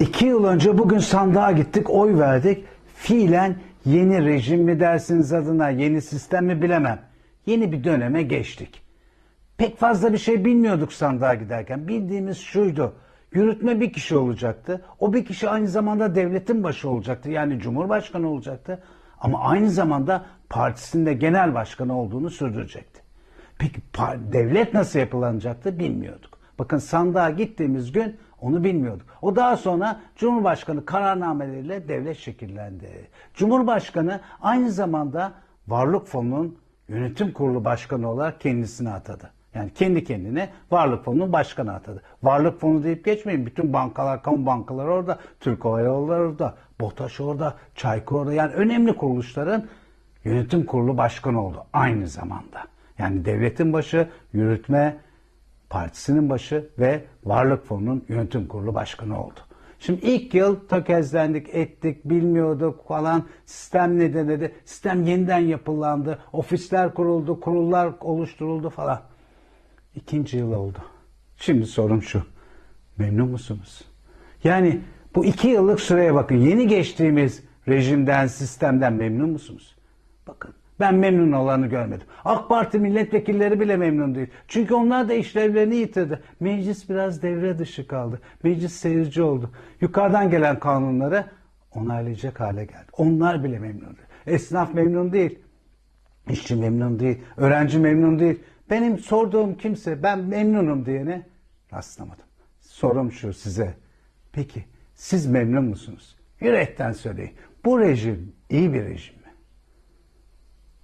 İki yıl önce bugün sandığa gittik, oy verdik. Fiilen yeni rejim mi dersiniz adına, yeni sistem mi bilemem. Yeni bir döneme geçtik. Pek fazla bir şey bilmiyorduk sandığa giderken. Bildiğimiz şuydu. Yürütme bir kişi olacaktı. O bir kişi aynı zamanda devletin başı olacaktı. Yani cumhurbaşkanı olacaktı. Ama aynı zamanda partisinde genel başkanı olduğunu sürdürecekti. Peki devlet nasıl yapılanacaktı bilmiyorduk. Bakın sandığa gittiğimiz gün onu bilmiyorduk. O daha sonra Cumhurbaşkanı kararnameleriyle devlet şekillendi. Cumhurbaşkanı aynı zamanda Varlık Fonu'nun yönetim kurulu başkanı olarak kendisini atadı. Yani kendi kendine Varlık Fonu'nun başkanı atadı. Varlık Fonu deyip geçmeyin. Bütün bankalar, kamu bankaları orada. Türk Hava Yolları orada. BOTAŞ orada. Çaykur orada. Yani önemli kuruluşların yönetim kurulu başkanı oldu aynı zamanda. Yani devletin başı, yürütme partisinin başı ve Varlık Fonu'nun yönetim kurulu başkanı oldu. Şimdi ilk yıl tökezlendik, ettik, bilmiyorduk falan. Sistem ne dedi? Sistem yeniden yapılandı. Ofisler kuruldu, kurullar oluşturuldu falan. İkinci yıl oldu. Şimdi sorum şu. Memnun musunuz? Yani bu iki yıllık süreye bakın. Yeni geçtiğimiz rejimden, sistemden memnun musunuz? Bakın ben memnun olanı görmedim. AK Parti milletvekilleri bile memnun değil. Çünkü onlar da işlevlerini yitirdi. Meclis biraz devre dışı kaldı. Meclis seyirci oldu. Yukarıdan gelen kanunları onaylayacak hale geldi. Onlar bile memnun değil. Esnaf memnun değil. İşçi memnun değil, öğrenci memnun değil. Benim sorduğum kimse ben memnunum diyene rastlamadım. Sorum şu size. Peki siz memnun musunuz? Yürekten söyleyin. Bu rejim iyi bir rejim.